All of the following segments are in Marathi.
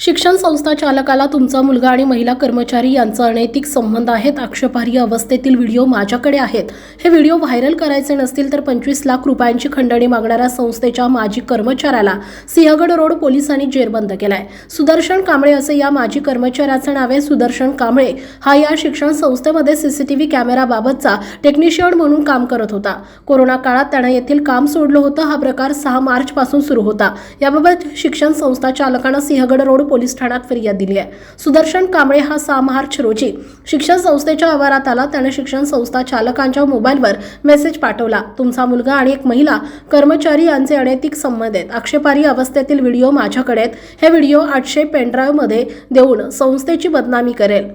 शिक्षण संस्था चालकाला तुमचा मुलगा आणि महिला कर्मचारी यांचा अनैतिक संबंध आहेत आक्षेपार्ह अवस्थेतील व्हिडिओ माझ्याकडे आहेत. हे व्हिडिओ व्हायरल करायचे नसतील तर पंचवीस लाख रुपयांची खंडणी मागणाऱ्या संस्थेच्या माजी कर्मचाऱ्याला सिंहगड रोड पोलिसांनी जेरबंद केलाय. सुदर्शन कांबळे असे या माजी कर्मचाऱ्याचं नाव आहे सुदर्शन कांबळे. हा या शिक्षण संस्थेमध्ये सीसीटीव्ही कॅमेराबाबतचा टेक्निशियन म्हणून काम करत होता. कोरोना काळात त्यानं येथील काम सोडलं होतं. हा प्रकार सहा मार्च पासून सुरू होता. याबाबत शिक्षण संस्था चालकानं सिंहगड रोड पोलीस ठाण्यात फिर्याद दिली आहे. सुदर्शन कांबळे हा सहा मार्च रोजी शिक्षण संस्थेच्या आवारात आला. त्याने शिक्षण संस्था चालकांच्या मोबाईलवर मेसेज पाठवला. तुमचा मुलगा आणि एक महिला कर्मचारी यांचे अनैतिक संबंध आहेत. आक्षेपारी अवस्थेतील व्हिडिओ माझ्याकडे आहेत. हे व्हिडिओ आठशे पेनड्राईव्हमध्ये देऊन संस्थेची बदनामी करेल.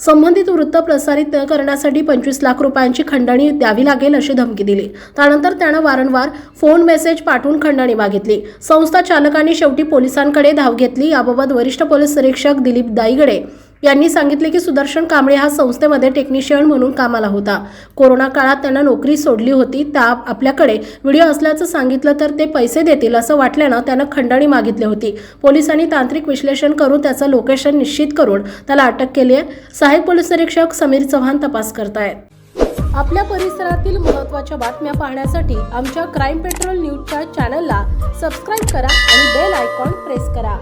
संबंधित वृत्त प्रसारित न करण्यासाठी पंचवीस लाख रुपयांची खंडणी द्यावी लागेल अशी धमकी दिली. त्यानंतर त्यानं वारंवार फोन मेसेज पाठवून खंडणी मागितली. संस्था चालकांनी शेवटी पोलिसांकडे धाव घेतली. याबाबत वरिष्ठ पोलीस निरीक्षक दिलीप दाईगडे यांनी सांगितले की सुदर्शन कांबळे हा संस्थेमध्ये टेक्निशियन म्हणून कामाला होता. कोरोना काळात त्यांना नोकरी सोडली होती. त्या आपल्याकडे व्हिडिओ असल्याचं सांगितलं तर ते पैसे देतील असं वाटल्यानं त्यानं खंडणी मागितली होती. पोलिसांनी तांत्रिक विश्लेषण करून त्याचं लोकेशन निश्चित करून त्याला अटक केली आहे. सहाय्यक पोलीस निरीक्षक समीर चव्हाण तपास करतायत. आपल्या परिसरातील महत्त्वाच्या बातम्या पाहण्यासाठी आमच्या क्राईम पेट्रोल न्यूजच्या चॅनलला सबस्क्राईब करा आणि बेल आयकॉन प्रेस करा.